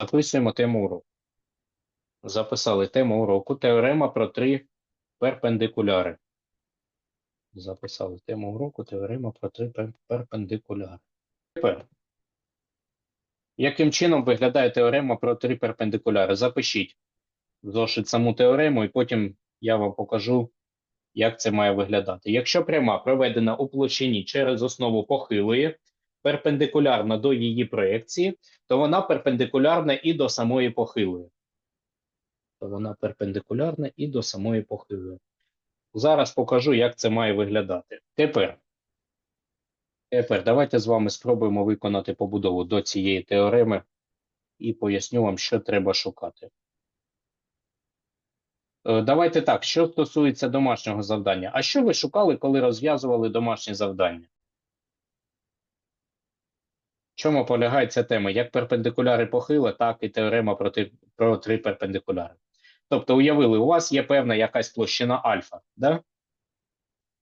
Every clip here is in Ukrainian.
Записуємо тему уроку. Записали тему уроку. Теорема про три перпендикуляри. Записали тему уроку. Теорема про три перпендикуляри. Тепер. Яким чином виглядає теорема про три перпендикуляри? Запишіть зошит саму теорему, і потім я вам покажу, як це має виглядати. Якщо пряма проведена у площині через основу похилої, перпендикулярна до її проекції, то вона перпендикулярна і до самої похилої. То вона перпендикулярна і до самої похилої. Зараз покажу, як це має виглядати. Тепер. Тепер давайте з вами спробуємо виконати побудову до цієї теореми і поясню вам, що треба шукати. Е, Давайте так, що стосується домашнього завдання. А що ви шукали, коли розв'язували домашнє завдання? Чому полягає ця тема? Як перпендикуляри похили, так і теорема про, ти- про три перпендикуляри. Тобто, уявили, у вас є певна якась площина альфа, да?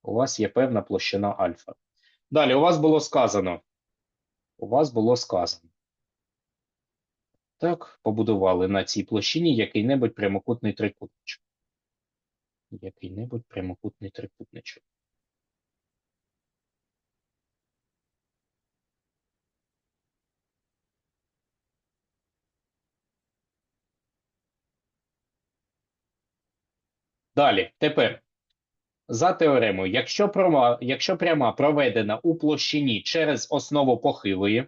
У вас є певна площина альфа. Далі, у вас було сказано. У вас було сказано. Так, побудували на цій площині який-небудь прямокутний трикутничок. Який-небудь прямокутний трикутничок. Далі, тепер. За теоремою, якщо пряма, якщо пряма проведена у площині через основу похилої,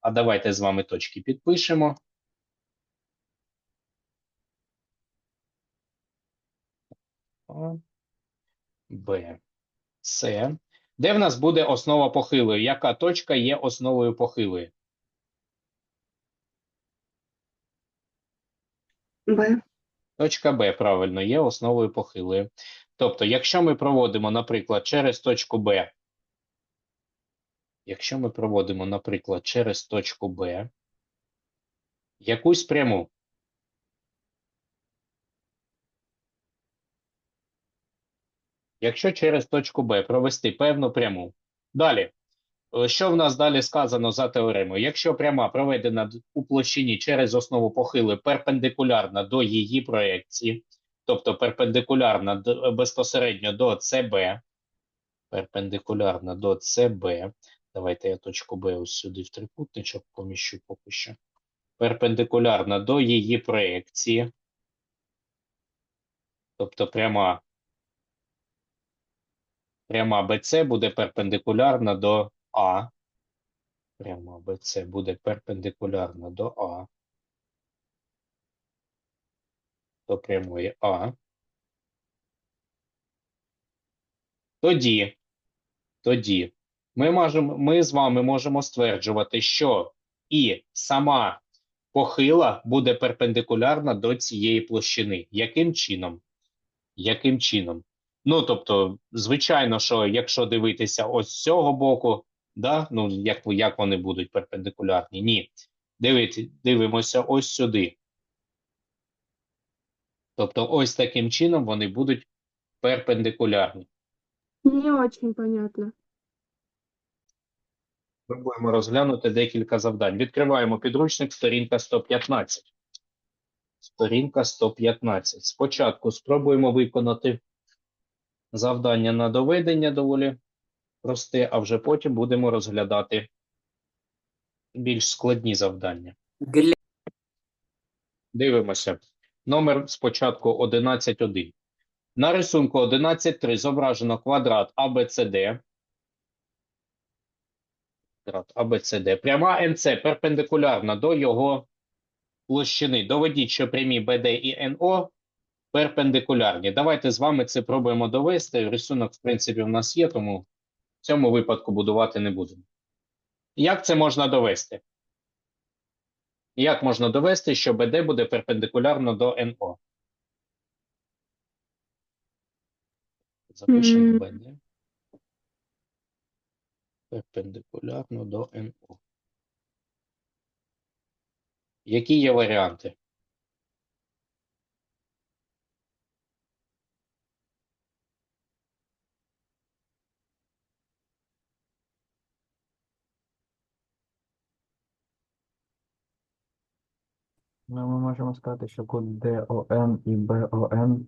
а давайте з вами точки підпишемо. Б, С. Де в нас буде основа похилої? Яка точка є основою похилої? Б. Точка Б, правильно, є основою похилої. Тобто, якщо ми проводимо, наприклад, через точку Б, якщо ми проводимо, наприклад, через точку Б, якусь пряму, якщо через точку Б провести певну пряму. Далі, що в нас далі сказано за теоремою? Якщо пряма проведена у площині через основу похили перпендикулярна до її проекції, тобто перпендикулярна безпосередньо до ЦБ, перпендикулярна до ЦБ, давайте я точку Б ось сюди в трикутничок поміщу поки що, перпендикулярна до її проекції, тобто пряма, пряма БЦ буде перпендикулярна до А, Пряма БЦ буде перпендикулярна до А. До прямої А. Тоді, тоді ми, можемо, ми з вами можемо стверджувати, що і сама похила буде перпендикулярна до цієї площини. Яким чином? Яким чином? Ну, тобто, звичайно, що якщо дивитися ось з цього боку, да? ну, як, як вони будуть перпендикулярні? Ні. Дивіться, дивимося ось сюди. Тобто, ось таким чином вони будуть перпендикулярні. Не очень понятно. Пробуємо розглянути декілька завдань. Відкриваємо підручник, сторінка 115. Сторінка 115. Спочатку спробуємо виконати завдання на доведення доволі просте, а вже потім будемо розглядати більш складні завдання. Дивимося. Номер спочатку 11.1. На рисунку 11.3 зображено квадрат ABCD. Квадрат ABCD. Пряма НЦ перпендикулярна до його площини. Доведіть, що прямі BD і НО перпендикулярні. Давайте з вами це пробуємо довести. Рисунок, в принципі, в нас є, тому в цьому випадку будувати не будемо. Як це можна довести? Як можна довести, що BD буде перпендикулярно до НО? Запишемо. BD. Перпендикулярно до НО. Які є варіанти? Ну, ми можемо сказати, що кут ДОН і БОН,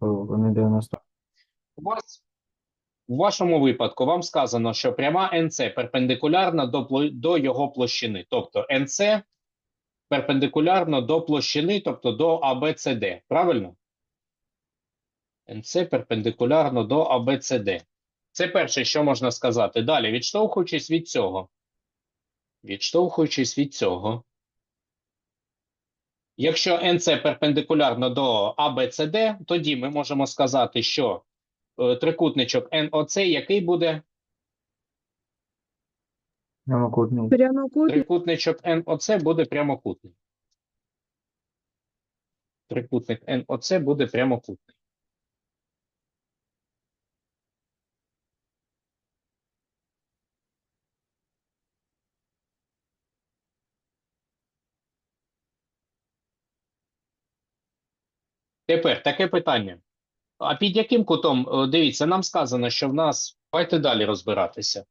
о, вони 90. У вас у вашому випадку вам сказано, що пряма НЦ перпендикулярна до, до його площини. Тобто НЦ перпендикулярно до площини, тобто до ABCD. Правильно? НЦ перпендикулярно до ABCD. Це перше, що можна сказати. Далі, відштовхуючись від цього. Відштовхуючись від цього. Якщо НЦ перпендикулярно до ABCD, тоді ми можемо сказати, що е, трикутничок NOC який буде? Прямокутний. Прямокутний. Трикутничок NOC буде прямокутний. Трикутник NOC буде прямокутний. Тепер таке питання. А під яким кутом, Е, дивіться, нам сказано, що в нас. Давайте далі розбиратися.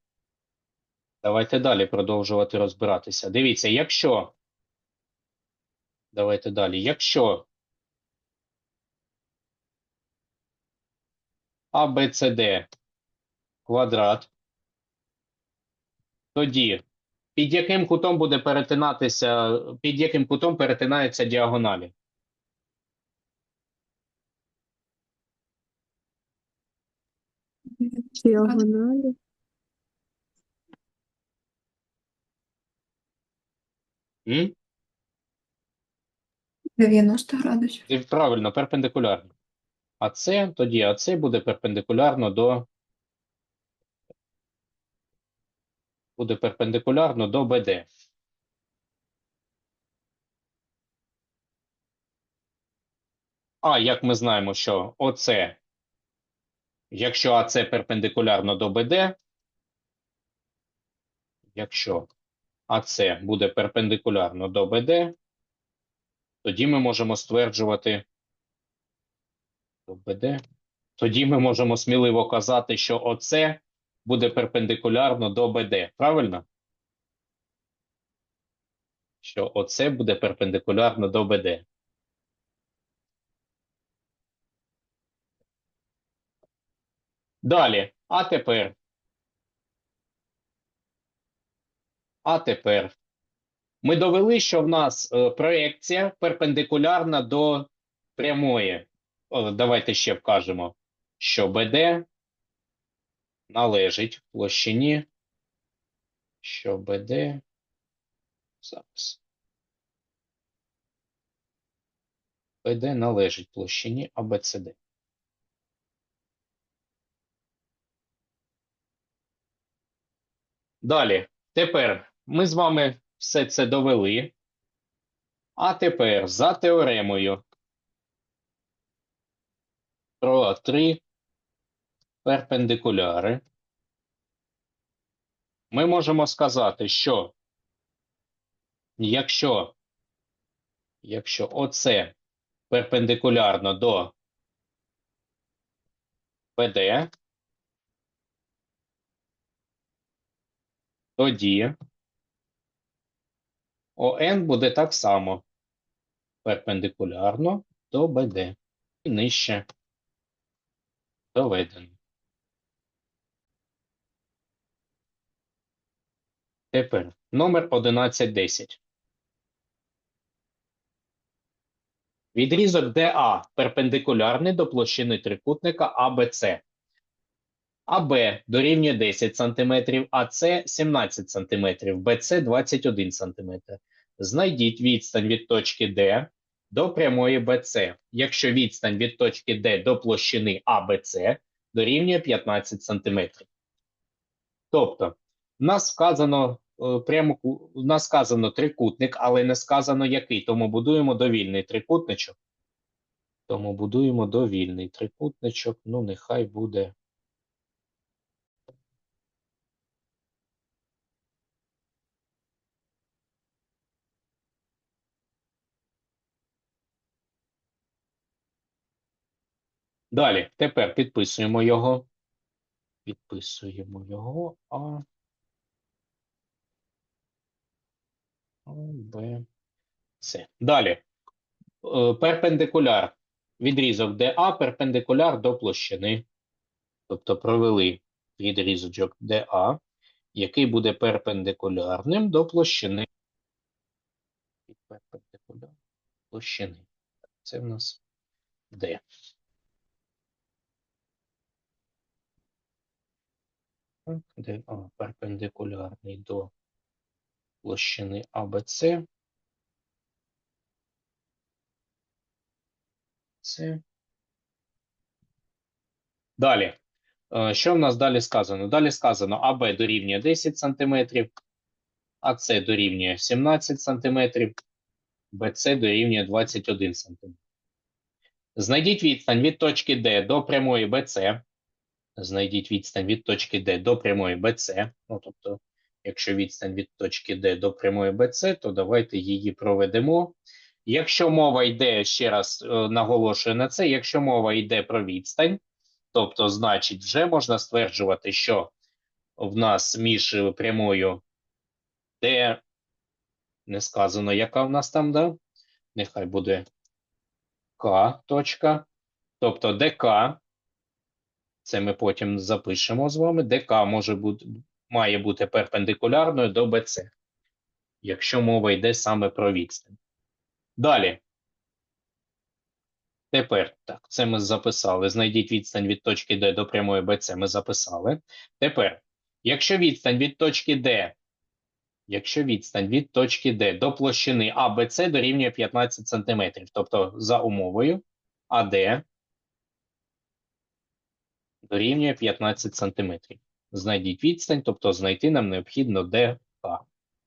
Давайте далі продовжувати розбиратися. Дивіться, якщо. Давайте далі. Якщо ABCD квадрат, тоді під яким кутом буде перетинатися, під яким кутом перетинаються діагоналі? Діагоналі. М? 90 градусів. Правильно, перпендикулярно. А це тоді, а це буде перпендикулярно до. Буде перпендикулярно до БД. А як ми знаємо, що ОЦ, якщо АЦ перпендикулярно до БД, якщо АЦ буде перпендикулярно до БД, тоді ми можемо стверджувати до БД. Тоді ми можемо сміливо казати, що ОЦ буде перпендикулярно до БД. Правильно? Що ОЦ буде перпендикулярно до БД. Далі. А тепер. А тепер. Ми довели, що в нас е, проекція перпендикулярна до прямої. Давайте ще вкажемо, що БД належить площині, що БД зараз. БД належить площині АБЦД. Далі. Тепер ми з вами все це довели. А тепер за теоремою про три перпендикуляри ми можемо сказати, що якщо, якщо ОЦ перпендикулярно до ПД, тоді ОН буде так само перпендикулярно до БД і нижче доведено. Тепер номер 1110. Відрізок ДА перпендикулярний до площини трикутника АБЦ. АБ дорівнює 10 см, АЦ 17 см, БЦ 21 см. Знайдіть відстань від точки Д до прямої БЦ, якщо відстань від точки Д до площини АБЦ дорівнює 15 см. Тобто, в нас вказано е, прямо нас сказано трикутник, але не сказано який, тому будуємо довільний трикутничок. Тому будуємо довільний трикутничок, ну нехай буде. Далі, тепер підписуємо його. Підписуємо його А. Б, С. Далі. Е, Перпендикуляр. Відрізок ДА перпендикуляр до площини. Тобто провели відрізочок ДА, який буде перпендикулярним до площини. Перпендикуляр площини. Це в нас Д. ДА перпендикулярний до площини АБЦ. Це. Далі. Е, Що в нас далі сказано? Далі сказано АБ дорівнює 10 см, АЦ дорівнює 17 см, БЦ дорівнює 21 см. Знайдіть відстань від точки Д до прямої БЦ. Знайдіть відстань від точки Д до прямої БЦ. Ну, тобто, якщо відстань від точки Д до прямої БЦ, то давайте її проведемо. Якщо мова йде, ще раз е, наголошую на це, якщо мова йде про відстань, тобто, значить, вже можна стверджувати, що в нас між прямою Д, не сказано, яка в нас там, да? Нехай буде К точка. Тобто ДК, це ми потім запишемо з вами, ДК може бути, має бути перпендикулярною до БЦ, якщо мова йде саме про відстань. Далі. Тепер, так, це ми записали. Знайдіть відстань від точки Д до прямої BC ми записали. Тепер, якщо відстань від точки Д, якщо відстань від точки Д до площини ABC дорівнює 15 см, тобто за умовою АД дорівнює 15 см. Знайдіть відстань, тобто знайти нам необхідно ДК.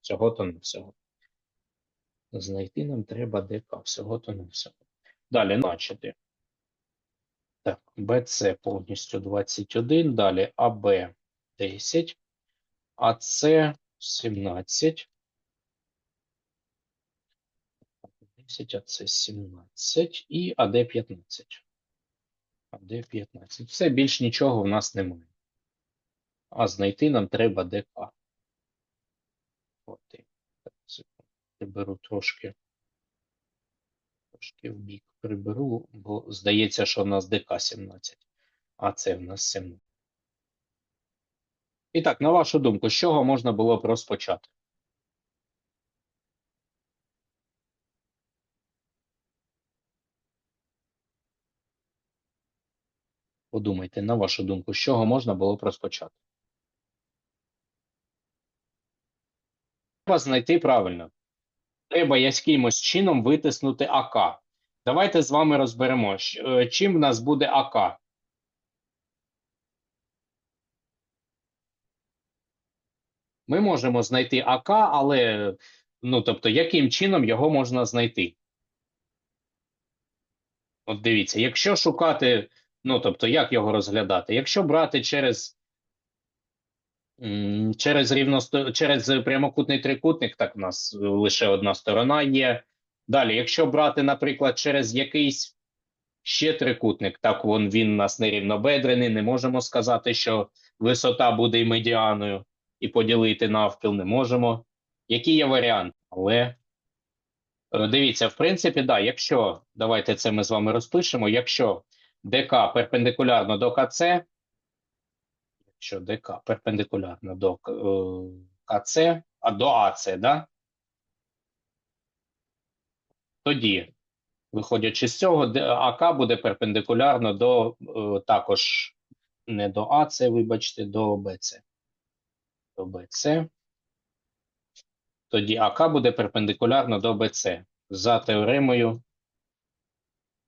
Всього-то не всього. Знайти нам треба ДК, всього-то не всього. Далі, значити. Так, BC повністю 21, далі AB 10, AC 17. 10, AC 17 і AD 15. AD 15. Все, більш нічого в нас немає. А знайти нам треба ДК. От. Приберу трошки. Трошки в бік приберу, бо здається, що в нас ДК 17, а це в нас 17. І так, на вашу думку, з чого можна було б розпочати? Подумайте, на вашу думку, з чого можна було б розпочати? Треба знайти правильно. Треба якимось чином витиснути АК. Давайте з вами розберемо, е, чим в нас буде АК. Ми можемо знайти АК, але, ну, тобто, яким чином його можна знайти? От дивіться, якщо шукати, ну, тобто, як його розглядати? Якщо брати через, через, рівносто, через прямокутний трикутник, так в нас лише одна сторона є. Далі, якщо брати, наприклад, через якийсь ще трикутник, так вон він у нас нерівнобедрений, не можемо сказати, що висота буде і медіаною, і поділити навпіл не можемо. Які є варіанти? Але е, дивіться, в принципі, да, якщо, давайте це ми з вами розпишемо, якщо ДК перпендикулярно до КЦ, якщо ДК перпендикулярно до е, КЦ, а до АЦ, да? Тоді, виходячи з цього, АК буде перпендикулярно до е, також не до АЦ, вибачте, до БЦ. До БЦ. Тоді АК буде перпендикулярно до БЦ за теоремою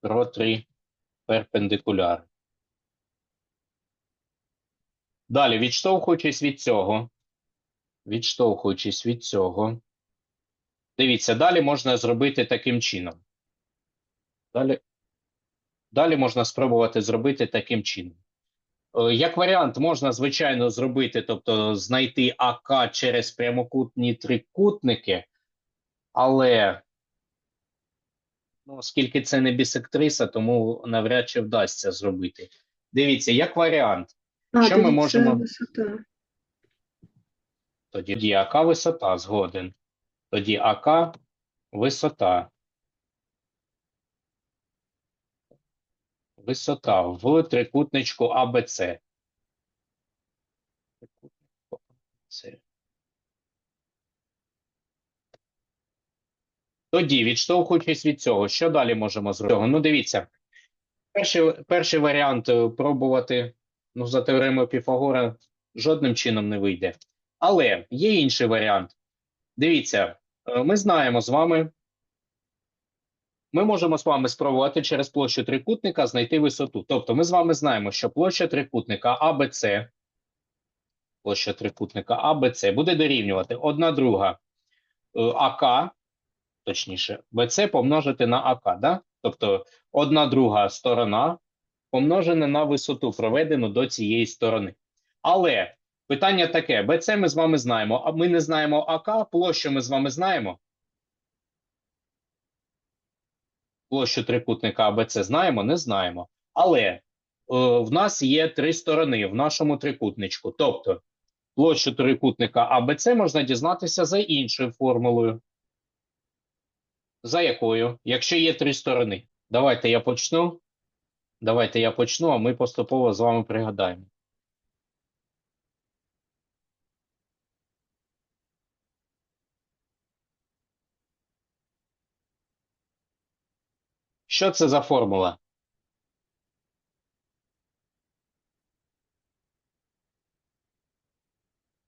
про три перпендикуляри. Далі, відштовхуючись від цього, відштовхуючись від цього, дивіться, далі можна зробити таким чином. Далі, далі можна спробувати зробити таким чином. Е, Як варіант, можна, звичайно, зробити, тобто знайти АК через прямокутні трикутники, але ну, оскільки це не бісектриса, тому навряд чи вдасться зробити. Дивіться, як варіант, А, Що ми можемо- висота. тоді АК висота згоден. Тоді АК Висота. Висота в трикутничку АБЦ. Трикутничку ABC. Тоді, відштовхуючись від цього, що далі можемо зробити? Ну, дивіться. Перший, перший варіант е, пробувати ну, за теоремою Піфагора жодним чином не вийде. Але є інший варіант. Дивіться, е, ми знаємо з вами, ми можемо з вами спробувати через площу трикутника знайти висоту. Тобто ми з вами знаємо, що площа трикутника АБЦ, площа трикутника АБЦ буде дорівнювати 1 друга е, АК, точніше, БЦ помножити на АК, да? Тобто одна друга сторона помножена на висоту, проведену до цієї сторони. Але питання таке: БЦ ми з вами знаємо, а ми не знаємо АК, площу ми з вами знаємо. Площу трикутника АБЦ знаємо, не знаємо. Але е, в нас є три сторони в нашому трикутничку. Тобто площу трикутника АБЦ можна дізнатися за іншою формулою. За якою? Якщо є три сторони. Давайте я почну. Давайте я почну, а ми поступово з вами пригадаємо. Що це за формула?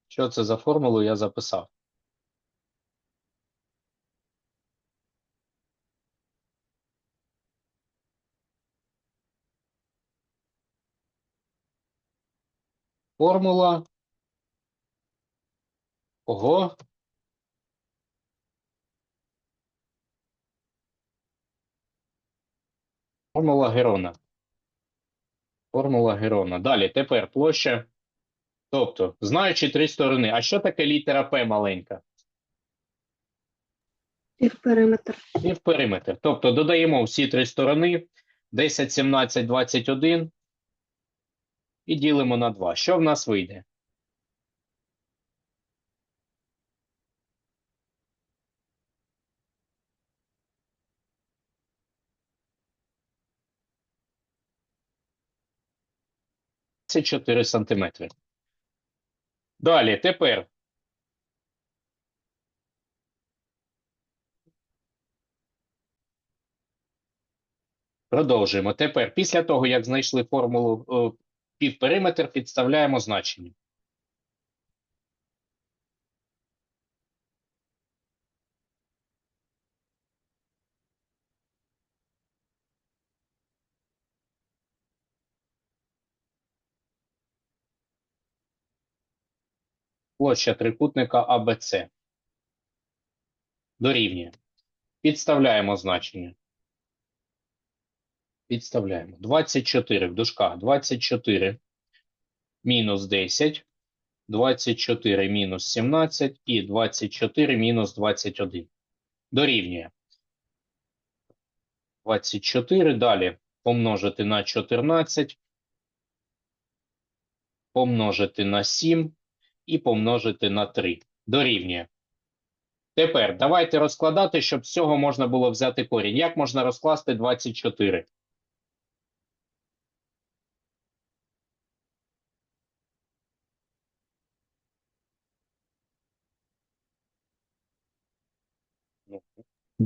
Що це за формулу я записав? Формула кого? Формула Герона. Формула Герона. Далі, тепер площа. Тобто, знаючи три сторони. А що таке літера П маленька? Півпериметр. Півпериметр. Тобто додаємо всі три сторони 10, 17, 21 і ділимо на 2. Що в нас вийде? Це 4 сантиметри. Далі, тепер Продовжуємо. Тепер, після того, як знайшли формулу півпериметр, підставляємо значення. Площа трикутника АБЦ. Дорівнює. Підставляємо значення. Підставляємо. 24 в дужках. 24 мінус 10, 24 мінус 17 і 24 мінус 21. Дорівнює. 24. Далі помножити на 14, помножити на 7 і помножити на 3. Дорівнює. Тепер давайте розкладати, щоб з цього можна було взяти корінь. Як можна розкласти 24?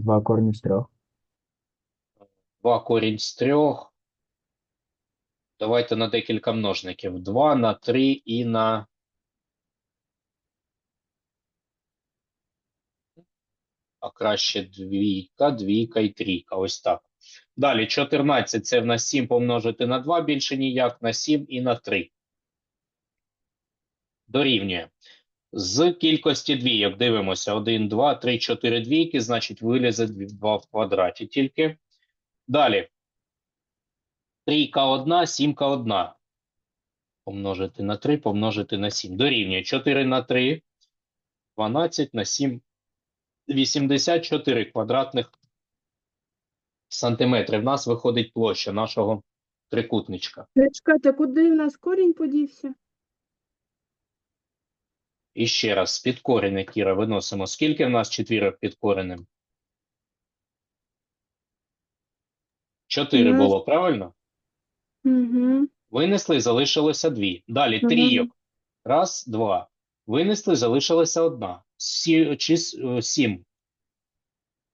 Два корні з трьох. 2 корінь з 3. Давайте на декілька множників. 2 на 3 і на. А краще двійка, двійка і трійка. Ось так. Далі 14 це в нас 7 помножити на 2 більше ніяк, на 7 і на 3. Дорівнює. З кількості двійок дивимося. 1, 2, 3, 4 двійки, значить вилізе 2 в квадраті тільки. Далі. Трійка одна, сімка одна. Помножити на 3, помножити на 7. Дорівнює 4 на 3, 12 на 7, 84 квадратних сантиметри. В нас виходить площа нашого трикутничка. Чекайте, куди в нас корінь подівся? І ще раз під підкорене Кіра виносимо. Скільки в нас четвірок під коренем? Чотири було, правильно? Винесли, залишилося дві. Далі трійок. Раз, два. Винесли, залишилася одна. Сі, чи, е, сім.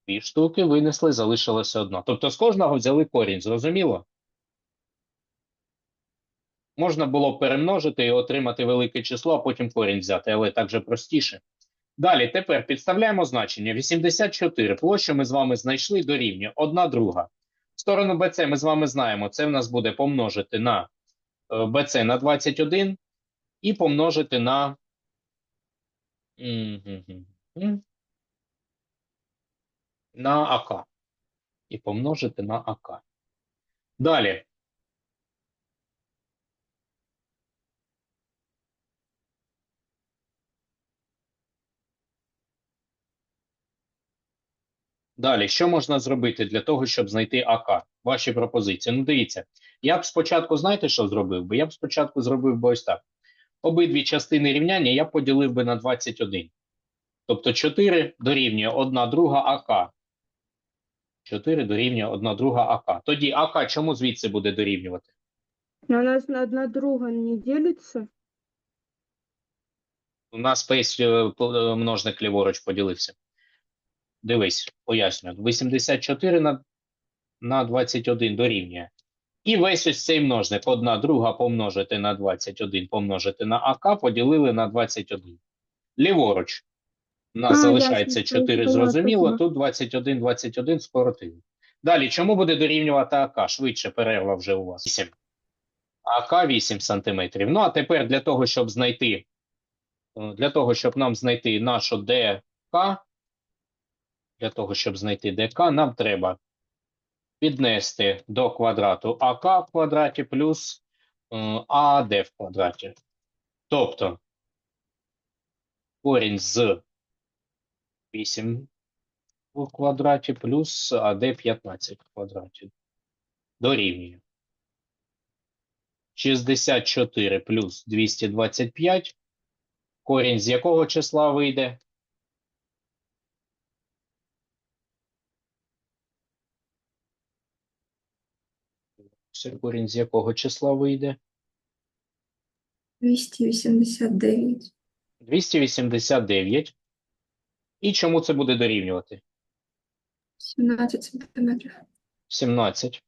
Дві штуки винесли, залишилася одна. Тобто з кожного взяли корінь, зрозуміло? Можна було перемножити і отримати велике число, а потім корінь взяти, але так же простіше. Далі, тепер підставляємо значення. 84 площу ми з вами знайшли дорівнює 1 друга. Сторону BC ми з вами знаємо, це в нас буде помножити на е, BC на 21 і помножити на на АК. І помножити на АК. Далі. Далі, що можна зробити для того, щоб знайти АК? Ваші пропозиції. Ну, дивіться, я б спочатку, знаєте, що зробив би? Я б спочатку зробив би ось так. Обидві частини рівняння я поділив би на 21. Тобто 4 дорівнює 1 друга АК. 4 дорівнює 1 друга АК. Тоді АК чому звідси буде дорівнювати? У нас на одна друга не делится. У нас весь е, е, множник ліворуч поділився. Дивись, пояснюю. 84 на, на 21 дорівнює. І весь ось цей множник, одна друга помножити на 21, помножити на АК, поділили на 21. Ліворуч. У нас А, залишається ясно, 4, зрозуміло, тут 21, 21 скоротили. Далі, чому буде дорівнювати АК? Швидше перерва вже у вас. 8. АК 8 сантиметрів. Ну, а тепер для того, щоб знайти, е, для того, щоб нам знайти нашу ДК, для того, щоб знайти ДК, нам треба піднести до квадрату АК в квадраті плюс е, АД в квадраті. Тобто корінь з 8 в квадраті плюс АД 15 в квадраті. Дорівнює. 64 плюс 225. Корінь з якого числа вийде? Корінь з якого числа вийде? 289. 289. І чому це буде дорівнювати? 17 сантиметрів. 17.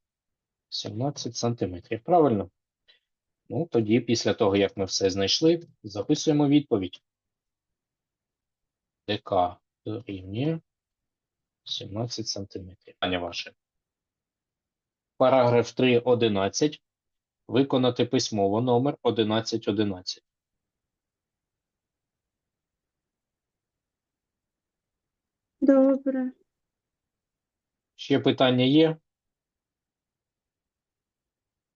17 сантиметрів. Правильно? Ну, тоді, після того, як ми все знайшли, записуємо відповідь. ДК дорівнює 17 сантиметрів. Питання ваше. Параграф 3.11. Виконати письмово номер 1111. Добре. Ще питання є?